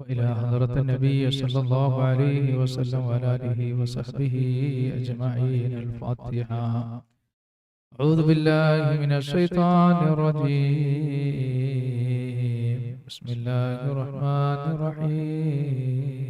وإلى حضرة النبي صلى الله عليه وسلم وعلى آله وصحبه أجمعين الفاتحة. أعوذ بالله من الشيطان الرجيم. بسم الله الرحمن الرحيم.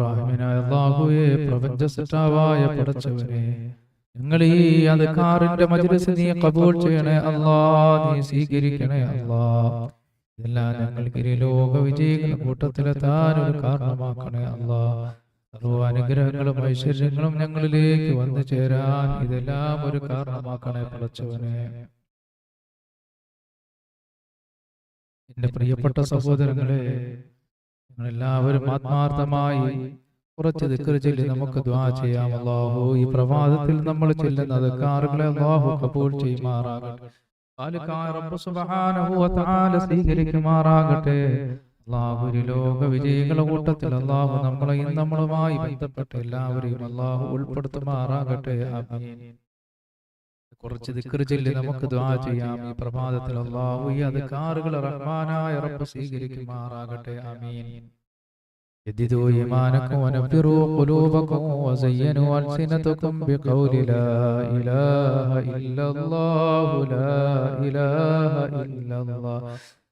റഹ്മാനായ അല്ലാഹുവേ പ്രപഞ്ച സൃഷ്ടാവായ പടച്ചവനെ ഞങ്ങൾ ഈ അധികാറിന്റെ മജ്ലിസ് നീ കബൂൾ ചെയ്യണേ അല്ലാ നീ സ്വീകരിക്കണേ അല്ലാ ഇതെല്ലാം ഞങ്ങൾക്ക് ലോക വിജയികളുടെ കൂട്ടത്തിലെത്താൻ ഒരു കാരണമാക്കണേ അല്ലാ സർവ അനുഗ്രഹങ്ങളും ഐശ്വര്യങ്ങളും ഞങ്ങളിലേക്ക് വന്നു ചേരാൻ ഇതെല്ലാം ഒരു കാരണമാക്കണേ പടച്ചവനെ. എന്റെ പ്രിയപ്പെട്ട സഹോദരങ്ങളെ എല്ലാവരും ആത്മാർത്ഥമായി കുറച്ച് ദിക്കർ ചൊല്ലി നമുക്ക് ദ്വാ ചെയ്യാം. അള്ളാഹു ഈ പ്രഭാതത്തിൽ നമ്മൾ ചെല്ലുന്ന ദിക്കാറുകളെ അള്ളാഹു കബൂൽ ചെയ്യുമാറാകട്ടെ. സ്വീകരിക്കുമാറാകട്ടെ. ഒരു ലോക വിജയികളുടെ കൂട്ടത്തിൽ അള്ളാഹു നമ്മളെയും നമ്മളുമായി ബന്ധപ്പെട്ട എല്ലാവരെയും അള്ളാഹു ഉൾപ്പെടുത്തുമാറാകട്ടെ. കുറച്ച് ദിക്കർ ചൊല്ലി നമുക്ക് ദ്വാ ചെയ്യാം ഈ പ്രഭാതത്തിൽ അല്ലാഹു ഈ അധികാറുകൾ റഹ്മാനായ റബ്ബ് സ്വീകരിക്കുമാറാകട്ടെ ആമീൻ جددوا إيمانكم ونفروا قلوبكم وزينوا ألسنتكم بقول لا إله إلا الله لا إله إلا الله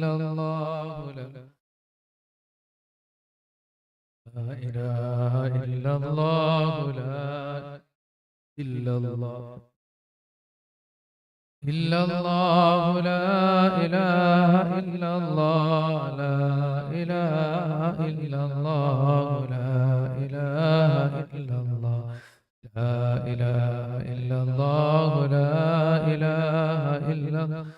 لا لا إله إلا الله لا إلا الله إلا الله لا إله إلا الله لا إله إلا الله لا إله إلا الله لا إله إلا الله لا إله إلا الله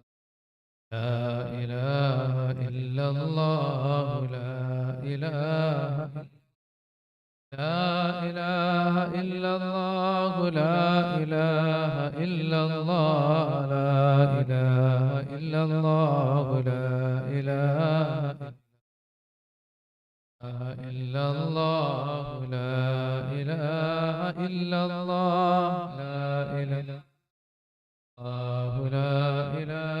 لا إله إلا الله لا إله لا إله إلا الله لا إله إلا الله لا إله إلا الله لا إله إلا الله لا إله إلا الله لا إله الله لا إله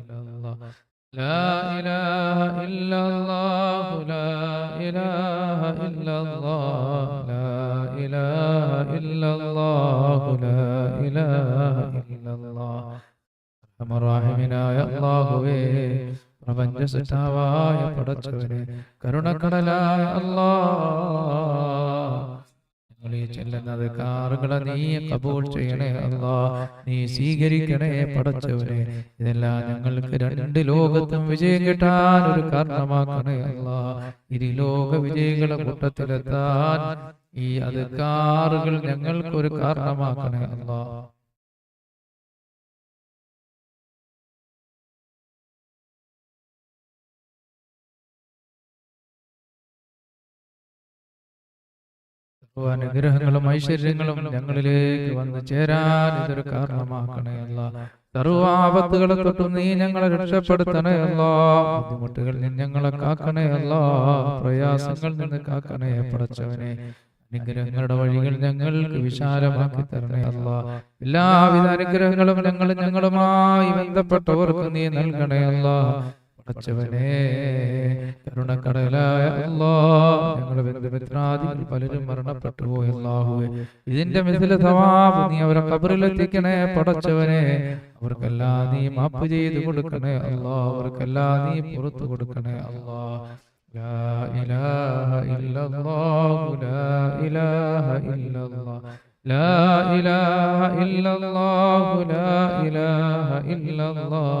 لا إله إلا الله لا إله إلا الله لا إله إلا الله لا إله إلا الله അമറാഹിമിനായ അള്ളാഹുവേ പ്രപഞ്ച സൃഷ്ടാവായ പടച്ചവനെ കരുണക്കടലായ അല്ലാ ഞങ്ങൾ ഈ ചെല്ലുന്നത് കാറുകളെ നീ കബൂൾ ചെയ്യണേ അല്ലാ. നീ സ്വീകരിക്കണേ പടച്ചവനെ ഇതെല്ലാം ഞങ്ങൾക്ക് രണ്ട് ലോകത്തും വിജയം കിട്ടാൻ ഒരു കാരണമാക്കണേ അല്ലാ. ഇരുലോക വിജയികളെ കൂട്ടത്തിലെത്താൻ ഈ അത് കാറുകൾ ഞങ്ങൾക്കൊരു കാരണമാക്കണേ അല്ലാ. അനുഗ്രഹങ്ങളും ഐശ്വര്യങ്ങളും ഞങ്ങളിലേക്ക് വന്ന് ചേരാൻ ഇതൊരു കാരണമാക്കണേ അല്ല. തൊട്ട് നീ ഞങ്ങളെ രക്ഷപ്പെടുത്തണേ അല്ല. ബുദ്ധിമുട്ടുകളിൽ ഞങ്ങളെ കാക്കണേ അല്ല. പ്രയാസങ്ങളിൽ നിന്ന് കാക്കണേ പടച്ചവനെ. അനുഗ്രഹങ്ങളുടെ വഴികൾ ഞങ്ങൾക്ക് വിശാലമാക്കി തരണേ അല്ല. എല്ലാവിധ അനുഗ്രഹങ്ങളും ഞങ്ങൾ ഞങ്ങളുമായി ബന്ധപ്പെട്ടവർക്ക് നീ നൽകണേ അല്ല. പടച്ചവനെ കരുണക്കടലായ അല്ലാ ഞങ്ങളുടെ ബന്ധുമിത്രാദികൾ പലരും മരണപ്പെട്ടു പോയി അല്ലാഹുവേ ഇതിന്റെ മിഥില സവാബ് നീ അവരെ കബറിലെത്തിക്കണേ പടച്ചവനെ അവർക്കെല്ലാം നീ മാപ്പ് ചെയ്ത് കൊടുക്കണേ അല്ലാ അവർക്കെല്ലാം നീ പുറത്തു കൊടുക്കണേ അല്ലാ لا إله إلا الله لا إله إلا الله لا إله إلا الله لا إله إلا الله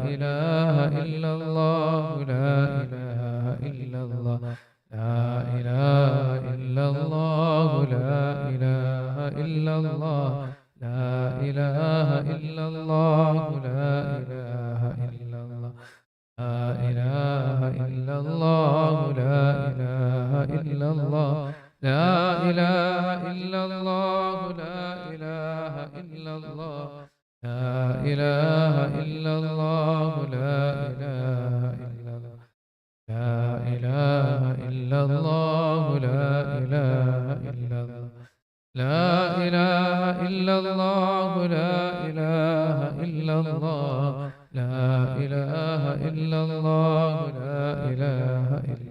إلا الله لا إله إلا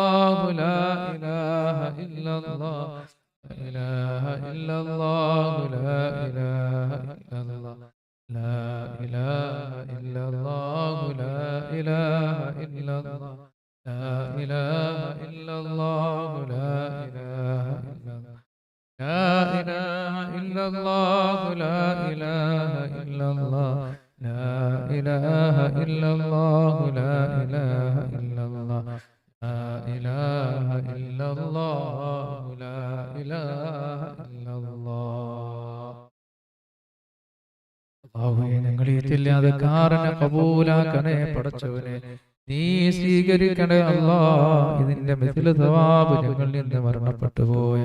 തില്ലാതക്കാരനെ കബൂലാക്കണേ പടച്ചവനെ? നീ സ്വീകരിക്കണേ അല്ലാ ഇതിന്റെ മിഥില സവാബ് ഞങ്ങളിൽ നിന്ന് മരണപ്പെട്ടു പോയ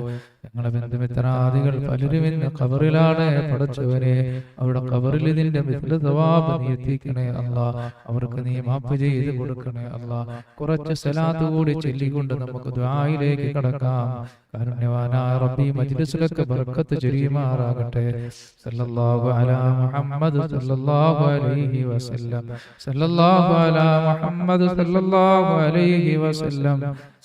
ഞങ്ങളെ ബന്ധുമിത്രാദികൾ പലരും ഇന്ന് കബറിലാണ് പടച്ചവരെ അവരുടെ കബറിൽ ഇതിന്റെ എത്തിക്കണേ അല്ല. അവർക്ക് നീ മാപ്പ് ചെയ്ത് കൊടുക്കണേ അല്ല. കുറച്ച് സലാത്ത് കൂടി ചൊല്ലിക്കൊണ്ട് നമുക്ക് ദ്വായിലേക്ക് കടക്കാം. കാരുണ്യവാനായ റബ്ബി ബർക്കത്ത് സല്ലല്ലാഹു അലാ മുഹമ്മദ് സല്ലല്ലാഹു അലൈഹി വസല്ലം. സല്ലല്ലാഹു അലാ മുഹമ്മദ് സല്ലല്ലാഹു അലൈഹി വസല്ലം.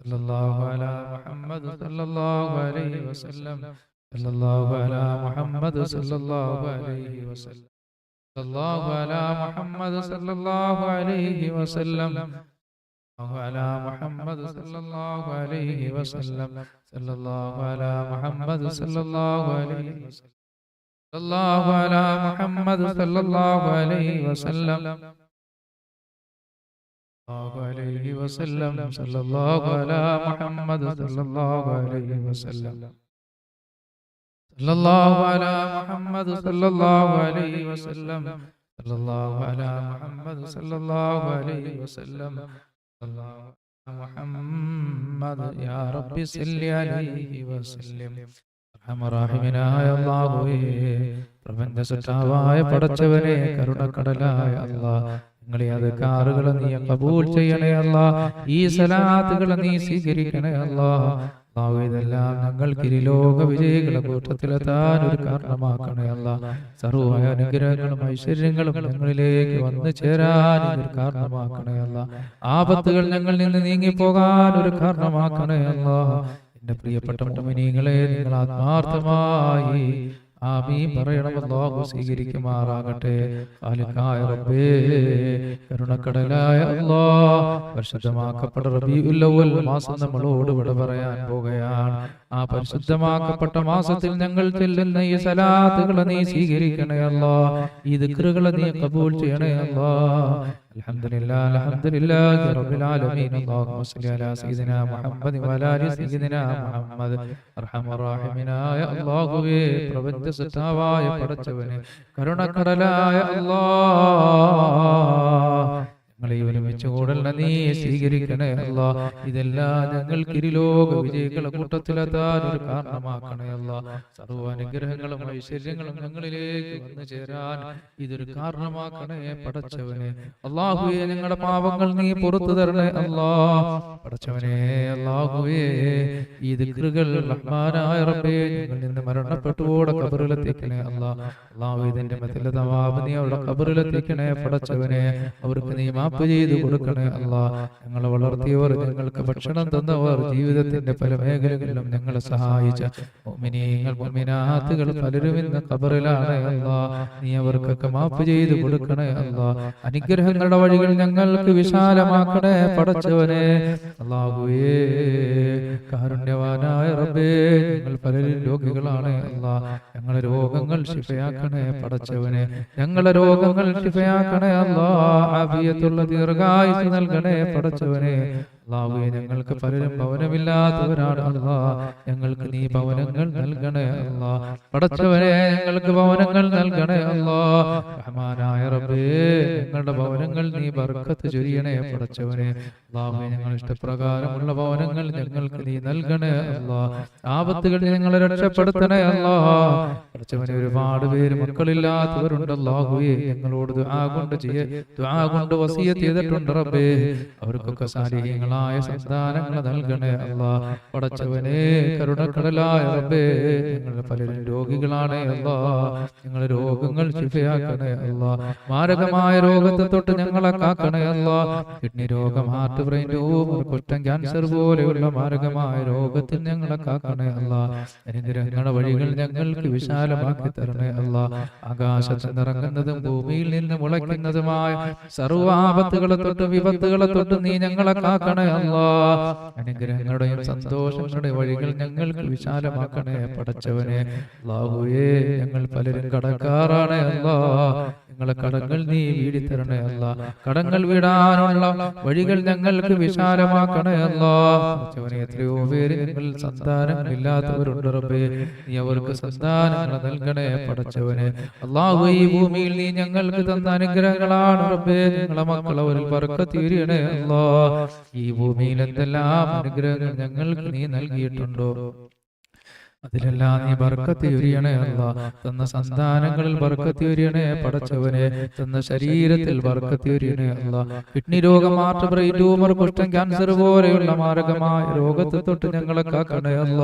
صلى الله على محمد صلى الله عليه وسلم صلى الله على محمد صلى الله عليه وسلم صلى الله على محمد صلى الله عليه وسلم على محمد صلى الله عليه وسلم صلى الله على محمد صلى الله عليه وسلم صلى الله على محمد صلى الله عليه وسلم عليه وسلم صلى الله على محمد صلى الله عليه وسلم صلى الله على محمد صلى الله عليه وسلم صلى الله على محمد صلى الله عليه وسلم صلى الله على محمد يا رب صل عليه وسلم റഹ്മറാഹിമിനായ അല്ലാഹുവേ പ്രപഞ്ച സൃഷ്ടാവായ പടച്ചവനെ കരുണക്കടലായ അല്ലാഹ് ഞങ്ങളെ അത് കാറുകളെ നീ കബൂൽ ചെയ്യണേ അല്ല. ഈ സലാത്തുകളെ നീ സ്വീകരിക്കണേ അല്ല. ഇതെല്ലാം ഞങ്ങൾക്ക് ഇരുലോക വിജയികളെ കൂട്ടത്തിലെത്താൻ ഒരു കാരണമാക്കണേ അല്ല. സർവ അനുഗ്രഹങ്ങളും ഐശ്വര്യങ്ങളും ഞങ്ങളിലേക്ക് വന്നു ചേരാൻ ഒരു കാരണമാക്കണേ അല്ല. ആപത്തുകൾ ഞങ്ങളിൽ നിന്ന് നീങ്ങിപ്പോകാൻ ഒരു കാരണമാക്കണേ അല്ല. എന്റെ പ്രിയപ്പെട്ട മോമിനികളെ നിങ്ങൾ ആത്മാർത്ഥമായി ആമീൻ. പറയണം. അല്ലാഹു സ്വീകരിക്കുമാറാകട്ടെ. ഖാലിഖായ റബ്ബേ. കരുണക്കടലായ അല്ലാഹ്. പരിശുദ്ധമാക്കപ്പെട്ട റബീഉൽ അവ്വൽ മാസം നമ്മളോട് വിട പറയാൻ പോകുകയാണ് ആ പരിശുദ്ധമാക്കപ്പെട്ട മാസത്തിൽ ഞങ്ങൾ ചെല്ലുന്ന ഈ സലാത്തുകളെ നീ സ്വീകരിക്കണേ അല്ലാഹ്. ഈ ദിക്റുകളെ നീ കബൂൽ ചെയ്യണേ അല്ലാഹ് الحمدلله الحمد لله رب العالمين اللهم صل على سيدنا محمد وعلى ال سيدنا محمد ارحم الراحمين يا الله പ്രപഞ്ച സത്താവായ പടച്ചവനെ കരുണക്കടലായ അല്ലാഹ് ഞങ്ങളെ ഒരുമിച്ച് കൂടല്ല നീ സ്വീകരിക്കണേ അല്ല. ഇതെല്ലാം ഞങ്ങൾക്ക് ഇരുലോക വിജയികളെ കൂട്ടത്തിലെത്താൻ ഒരു കാരണമാക്കണേ അല്ല. സർവ അനുഗ്രഹങ്ങളും ഐശ്വര്യങ്ങളും ഞങ്ങളിലേക്ക് വന്നു ചേരാൻ ഇതൊരു കാരണമാക്കണേ പടച്ചവനെ. അള്ളാഹുയെ ഞങ്ങളുടെ പാപങ്ങൾ നീ പുറത്തു തരണേ അല്ലാ. പടച്ചവനെ അള്ളാഹുവേ ഈ ദിക്റുകൾ റഹ്മാനായ റബ്ബേ ഞങ്ങൾ നിന്ന് മരണപ്പെട്ടുകൂടെ കബറിലെത്തിക്കണേ അല്ലാ. അള്ളാഹു ഇതിന്റെ മത്തിലെ തവാബ് നീ അവരുടെ കബറിലെത്തിക്കണേ പടച്ചവനെ. അവർക്ക് നീ മാപ്പ് ചെയ്തു കൊടുക്കണേ അല്ല. ഞങ്ങൾ വളർത്തിയവർ ഞങ്ങൾക്ക് ഭക്ഷണം തന്നവർ ജീവിതത്തിന്റെ പല മേഖലകളിലും ഞങ്ങളെ സഹായിച്ച. മുഅ്മിനീങ്ങൾ മുഅ്മിനാത്തുകൾ പലരും ഇന്ന് ഖബറിലാണ് അല്ലാ. നീ അവർക്കൊക്കെ മാപ്പ് ചെയ്തു കൊടുക്കണേ അല്ല. അനുഗ്രഹങ്ങളുടെ വഴികൾ ഞങ്ങൾക്ക് വിശാലമാക്കണേ പടച്ചവനെ അല്ലാഹുവേ കാരുണ്യവാനായ റബ്ബേ ഞങ്ങൾ പലരും രോഗികളാണ് അല്ല. ഞങ്ങളെ രോഗങ്ങൾ ശിഫയാക്കണേ പടച്ചവനെ ഞങ്ങളെ രോഗങ്ങൾ ശിഫയാക്കണേ അല്ല. ആഫിയത്തുള്ള ദീർഘായുസ് നൽകണേ പടച്ചവനെ അള്ളാഹുവേ ഞങ്ങൾക്ക് പലരും ഭവനമില്ലാത്തവരാണ് അള്ളാ. ഞങ്ങൾക്ക് നീ ഭവനങ്ങൾ നൽകണേ അള്ളാ. പടച്ചവരെ ഞങ്ങൾക്ക് ഭവനങ്ങൾ നൽകണേ അള്ളാ. റഹ്മാനായ റബ്ബേ ഞങ്ങളുടെ ഭവനങ്ങൾ നീ ബർക്കത്ത് ചൊരിയണേ പടച്ചവനെ അള്ളാഹുവേ ഞങ്ങൾ ഇഷ്ടപ്രകാരമുള്ള ഭവനങ്ങൾ ഞങ്ങൾക്ക് നീ നൽകണേ അള്ളാ. ആപത്തുകൾ ഞങ്ങളെ രക്ഷപ്പെടുത്തണേ അള്ളാ. പടച്ചവനെ ഒരുപാട് പേര് മക്കളില്ലാത്തവരുണ്ട് അല്ലാഹുവേ ഞങ്ങളോട് ദുആ കൊണ്ട് ചെയ്യ ദുആ കൊണ്ട് വസിയത്ത് ചെയ്തിട്ടുണ്ട് റബ്ബേ. അവർക്കൊക്കെ സാലിഹ്യങ്ങളായ മാരകമായ സന്താനങ്ങൾ നൽകണേ അല്ല. പടച്ചവനെ കരുണക്കടലായ റബ്ബേ ഞങ്ങൾ പലരും രോഗികളാണ് അല്ല. നിങ്ങൾ രോഗങ്ങൾ ശിഫയാക്കണേ അല്ല. മാരകമായ രോഗത്തെ തൊട്ട് ഞങ്ങളെ കാക്കണേ അല്ല. കിഡ്നി രോഗം ഹാർട്ട് ബ്രെയിൻ ട്യൂമർ കുറ്റം ക്യാൻസർ പോലെയുള്ള മാരകമായ രോഗത്തിൽ ഞങ്ങളെ കാക്കണേ അല്ല. അനുഗ്രഹങ്ങളുടെ വഴികൾ ഞങ്ങൾക്ക് വിശാലമാക്കി തരണേ അല്ല. ആകാശത്ത് നിറങ്ങുന്നതും ഭൂമിയിൽ നിന്ന് മുളയ്ക്കുന്നതുമായ സർവാപത്തുകളെ തൊട്ട് വിപത്തുകളെ തൊട്ട് നീ ഞങ്ങളെ കാക്കണേ അല്ലാ. അനുഗ്രഹങ്ങളുടെയും സന്തോഷങ്ങളുടെയും വഴികൾ ഞങ്ങൾക്ക് വിശാലമാക്കണേ പടച്ചവനെ. അല്ലാഹുവേ ഞങ്ങൾ പലരും കടക്കാറാണ് അല്ലാ. ഞങ്ങളെ കടങ്ങൾ നീ വീടി തരണേ അല്ല. കടങ്ങൾ വിടാനുള്ള വഴികൾ ഞങ്ങൾക്ക് വിശാലമാക്കണേ അല്ല. പടച്ചവനെ എത്രയോ പേര് ഞങ്ങൾ സന്താനങ്ങളില്ലാത്തവരുണ്ട് റബ്ബേ. നീ അവർക്ക് സന്താനങ്ങൾ നൽകണേ പടച്ചവനെ. അള്ളാഹു ഈ ഭൂമിയിൽ നീ ഞങ്ങൾക്ക് തന്ന അനുഗ്രഹങ്ങളാണ് റബ്ബേ. ഞങ്ങളെ മക്കൾ അവരിൽ പറക്കത്തീരണേ അല്ലാ. ഈ ഭൂമിയിൽ എന്തെല്ലാം അനുഗ്രഹങ്ങൾ ഞങ്ങൾക്ക് നീ നൽകിയിട്ടുണ്ടോ? അതിലെല്ലാം നീ ബർക്കത്ത് ഉരിയണേ അല്ല. തന്ന സന്താനങ്ങളിൽ ബർക്കത്ത് ഉരിയണേ പടച്ചവനെ. തന്ന ശരീരത്തിൽ ബർക്കത്ത് ഉരിയണേ അല്ല. കിഡ്നി രോഗം മാറ്റ ബ്രെയിൻ ട്യൂമർ കുഷ്ഠം ക്യാൻസർ പോലെയുള്ള മാരകമായ രോഗത്തെ തൊട്ട് ഞങ്ങളെ കാക്കണേ അല്ല.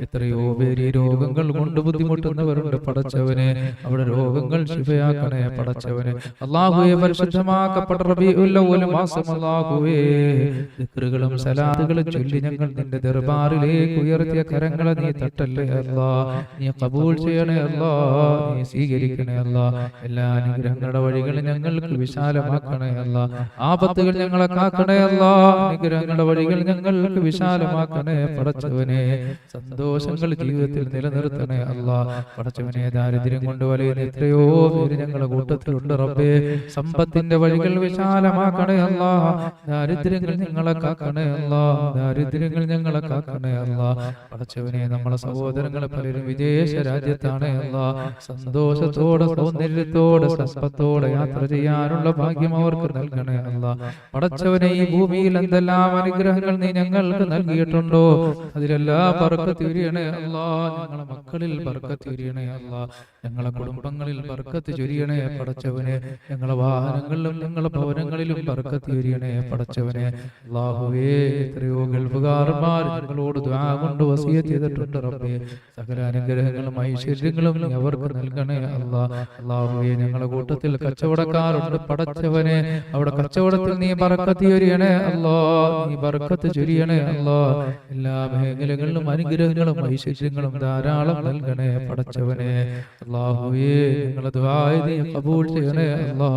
എത്രയോ പേര് രോഗങ്ങൾ കൊണ്ട് ബുദ്ധിമുട്ടുന്നവരുണ്ട് പടച്ചവനെ. അവിടെ രോഗങ്ങൾ ശിവയാക്കണേ പടച്ചവനെ. അള്ളാഹുയെ പരിശുദ്ധമാക്കപ്പെട്ട മാസം അള്ളാഹുവേ ദിക്റുകളും സലാത്തുകളും ചൊല്ലി ഞങ്ങൾ നിന്റെ ദർബാറിലേക്ക് ഉയർത്തിയ കരങ്ങളെ നീ തട്ടല്ലേ അല്ലാ നീ കബൂൾ ചെയ്യണേ അല്ലാ നീ സ്വീകരിക്കണേ അല്ലാ. എല്ലാ അനുഗ്രഹങ്ങളുടെ വഴികളും ഞങ്ങൾക്ക് വിശാലമാക്കണേ അല്ലാ. ആപത്തുകൾ ഞങ്ങളെ കാക്കണേ അല്ലാ. അനുഗ്രഹങ്ങളുടെ വഴികൾ ഞങ്ങൾക്ക് വിശാലമാക്കണേ പടച്ചവനെ. സന്തോഷങ്ങൾ ജീവിതത്തിൽ നിലനിർത്തണേ അല്ലാ. പടച്ചവനെ ദാരിദ്ര്യം കൊണ്ട് വലയുന്ന എത്രയോ പേര് ഞങ്ങളുടെ കൂട്ടത്തിലുണ്ട് റബ്ബേ. സമ്പത്തിന്റെ വഴികൾ വിശാലമാക്കണേ അല്ലാ. ദാരിദ്ര്യങ്ങൾ ഞങ്ങളെ കാക്കണേ അല്ലാ. ദാരിദ്ര്യങ്ങൾ ഞങ്ങളെ കാക്കണേ അല്ലാ. പടച്ചവനെ നമ്മളെ സഹോദരങ്ങളെ പലരും വിദേശ രാജ്യത്താണ് അല്ലാ. സന്തോഷത്തോടെ സൗന്ദര്യത്തോടെ സമ്പത്തോടെ യാത്ര ചെയ്യാനുള്ള ഭാഗ്യം അവർക്ക് നൽകണേ അല്ല. പടച്ചവനെ ഈ ഭൂമിയിൽ എന്തെല്ലാം അനുഗ്രഹങ്ങൾ നീ ഞങ്ങൾക്ക് നൽകിയിട്ടുണ്ടോ? അതിലെല്ലാം ബർക്കത്ത് തിരിയണേ അല്ല. ഞങ്ങളെ മക്കളിൽ ബർക്കത്ത് തിരിയണേ അല്ല. ഞങ്ങളെ കുടുംബങ്ങളിൽ പറക്കത്ത് ചൊരിയണേ പടച്ചവനെ. ഞങ്ങളെ വാഹനങ്ങളിലും ഞങ്ങളെ ഭവനങ്ങളിലും ബർക്കത്ത് ചൊരിയണേ പടച്ചവനെ. അള്ളാഹുവേ എത്രയോ ഗൾഫുകാർമാർ ഞങ്ങളോട് ദ്വാ കൊണ്ട് വസിയ ചെയ്തിട്ടുണ്ട്. റബ്ബേ സകല അനുഗ്രഹങ്ങളും ഐശ്വര്യങ്ങളും അവർക്ക് നൽകണേ അല്ലാ. അള്ളാഹുവേ ഞങ്ങളുടെ കൂട്ടത്തിൽ കച്ചവടക്കാരുണ്ട് പടച്ചവനെ. അവിടെ കച്ചവടത്തിൽ നീ ബർക്കത്ത് ചൊരിയണേ അല്ലോ. നീ ബർക്കത്ത് ചൊരിയണേ അല്ലോ. എല്ലാ മേഖലകളിലും അനുഗ്രഹങ്ങളും ഐശ്വര്യങ്ങളും ധാരാളം നൽകണേ പടച്ചവനെ. അള്ളാഹുവേ ഞങ്ങളെ ദ്വായ നീ കബൂൾ ചെയ്യണേ അല്ലോ.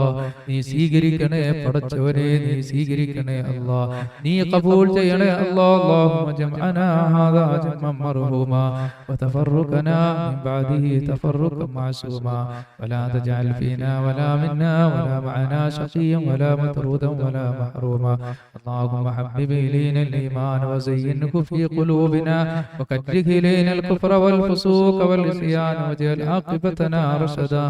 നീ സ്വീകരിക്കണേ പടച്ചവനെ നീ സ്വീകരിക്കണേ അല്ലോ. നീ കബൂൾ ചെയ്യണേ അല്ലോ. അള്ളാഹു ജംഅന ഹദാ ജംഅ മർഹൂമാ. وتفرقنا من بعده تفرقا معصوما. ولا تجعل فينا ولا منا ولا معنا شقيا ولا مطرودا ولا محروما. اللهم حبب إلينا الإيمان وزينه في قلوبنا. وكره إلينا الكفر والفسوق والعصيان. واجعل عاقبتنا رشدا.